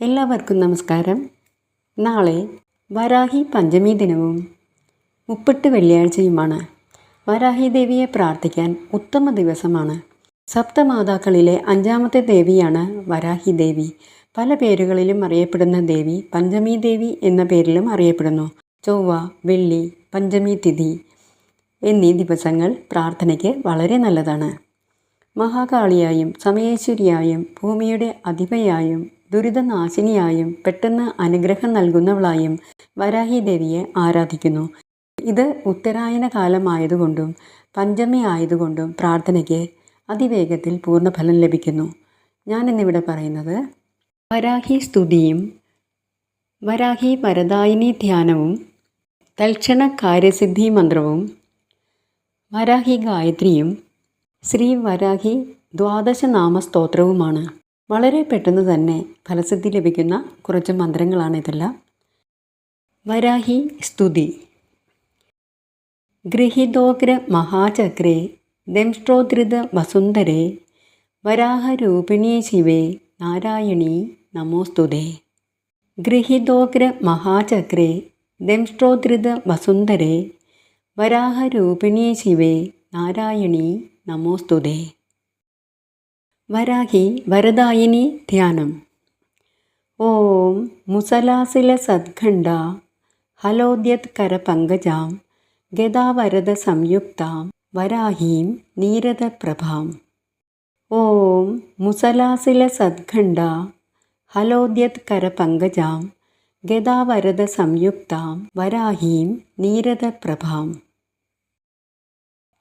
എല്ലാവർക്കും നമസ്കാരം. നാളെ വരാഹി പഞ്ചമി ദിനവും മുപ്പട്ട് വെള്ളിയാഴ്ചയുമാണ്. വരാഹി ദേവിയെ പ്രാർത്ഥിക്കാൻ ഉത്തമ ദിവസമാണ്. സപ്തമാതാക്കളിലെ അഞ്ചാമത്തെ ദേവിയാണ് വരാഹി ദേവി. പല പേരുകളിലും അറിയപ്പെടുന്ന ദേവി പഞ്ചമി ദേവി എന്ന പേരിലും അറിയപ്പെടുന്നു. ചൊവ്വ വെള്ളി പഞ്ചമി തിഥി എന്നീ ദിവസങ്ങൾ പ്രാർത്ഥനയ്ക്ക് വളരെ നല്ലതാണ്. മഹാകാളിയായും സമയേശ്വരിയായും ഭൂമിയുടെ അധിപയായും ദുരിതനാശിനിയായും പെട്ടെന്ന് അനുഗ്രഹം നൽകുന്നവളായും വരാഹി ദേവിയെ ആരാധിക്കുന്നു. ഇത് ഉത്തരായന കാലമായതുകൊണ്ടും പഞ്ചമി ആയതുകൊണ്ടും പ്രാർത്ഥനയ്ക്ക് അതിവേഗത്തിൽ പൂർണഫലം ലഭിക്കുന്നു. ഞാൻ ഇന്നിവിടെ പറയുന്നത് വരാഹി സ്തുതിയും വരാഹി വരദായിനി ധ്യാനവും തൽക്ഷണ കാര്യസിദ്ധി മന്ത്രവും വരാഹി ഗായത്രിയും ശ്രീ വരാഹി ദ്വാദശ നാമ സ്തോത്രവുമാണ് വളരെ പെട്ടെന്ന് തന്നെ ഫലസിദ്ധി ലഭിക്കുന്ന കുറച്ച് മന്ത്രങ്ങളാണ് ഇതെല്ലാം. വരാഹി സ്തുതി. ഗൃഹിതോഗ്ര മഹാചക്രേ ദംഷ്ടോദ്രിത വസുന്ധരേ വരാഹരൂപിണി ശിവേ നാരായണി നമോസ്തുതേ. ഗൃഹിതോഗ്ര മഹാചക്രേ ദംഷ്ടോദ്രിത വസുന്ധരേ വരാഹരൂപിണി ശിവേ നാരായണി നമോസ്തുതേ. വരാഹി വരദായിനി ധ്യാനം. ഓം മുസലാസില സദ്ഖണ്ഡ ഹലോദ്യത് കരപങ്കജാം ഗതാവരദ സംയുക്താം വരാഹീം നീരദപ്രഭാം ഓം മുസലാസില സദ്ഖണ്ഡ ഹലോദ്യത് കരപങ്കജാം ഗതാവരദ സംയുക്താം വരാഹീം നീരദപ്രഭാം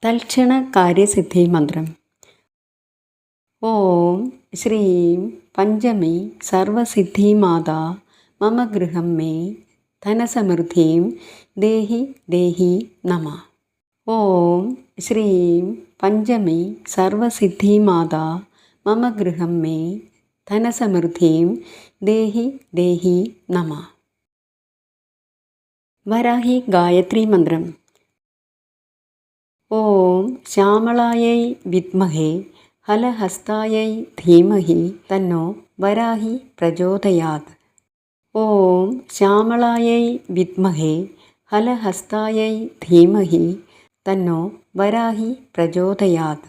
തൽക്ഷണ കാര്യസിദ്ധി മന്ത്രം. ഓം ശ്രീം പഞ്ചമി സർവസിദ്ധിമാതാ മമ ഗൃഹം മേ ധനസമൃദ്ധിം ദേഹി ദേഹി നമ. ഓം ശ്രീം പഞ്ചമി സർവസിദ്ധിമാതാ മമ ഗൃഹം മേ ധനസമൃദ്ധിം ദേഹി ദേഹി നമ. വരാഹി ഗായത്രി മന്ത്രം. ഓം ശ്യാമളായൈ വിദ്മഹേ ഹലഹസ്തായൈ ധീമഹി തന്നോ വരാഹി പ്രചോദയാത്. ഓം ശ്യാമളായൈ വിദ്മഹേ ഹലഹസ്തായൈ ധീമഹി തന്നോ വരാഹി പ്രചോദയാത്.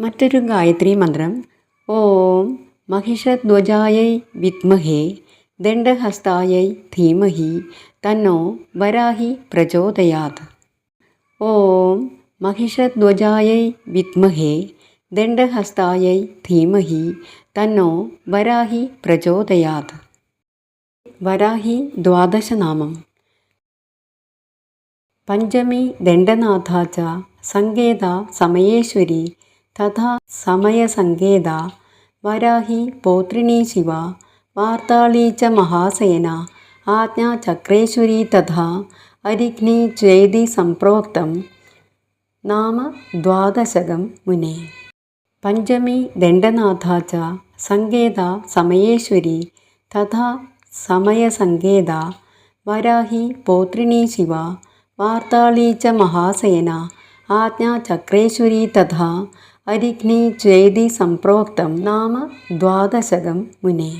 മറ്റൊരു ഗായത്രി മന്ത്രം ഓം മഹിഷധ്വജായൈ വിദ്മഹേ ദണ്ഡഹസ്തായൈ ധീമഹി തന്നോ വരാഹി പ്രചോദയാത്. ഓം महिषध्वजायै विद्महे दण्डहस्तायै धीमहि तन्नो वराहि प्रचोदयात् वराहि द्वादशनामं पञ्चमी दण्डनाथा च सङ्केता समयेश्वरी तथा समयसङ्केता वराहि पौत्रिणी शिवा वार्ताळी च महासेना आज्ञाचक्रेश्वरी तथा अरिघ्नि चेदि सम्प्रोक्तं നാമ ദ്വാദശകം മുനെ. പഞ്ചമി ദണ്ഡനാഥ ച സങ്കേത സമയേശ്വരി തഥാ സമയസങ്കേത വരാഹി പൗത്രിണീ ശിവ വാർത്താളീ ച മഹാസേന ആജ്ഞാചക്രേശ്വരി തഥാ അരിഘ്നി ചേതി സംപ്രോക്തം നാമ ദ്വാദശകം മുനെ.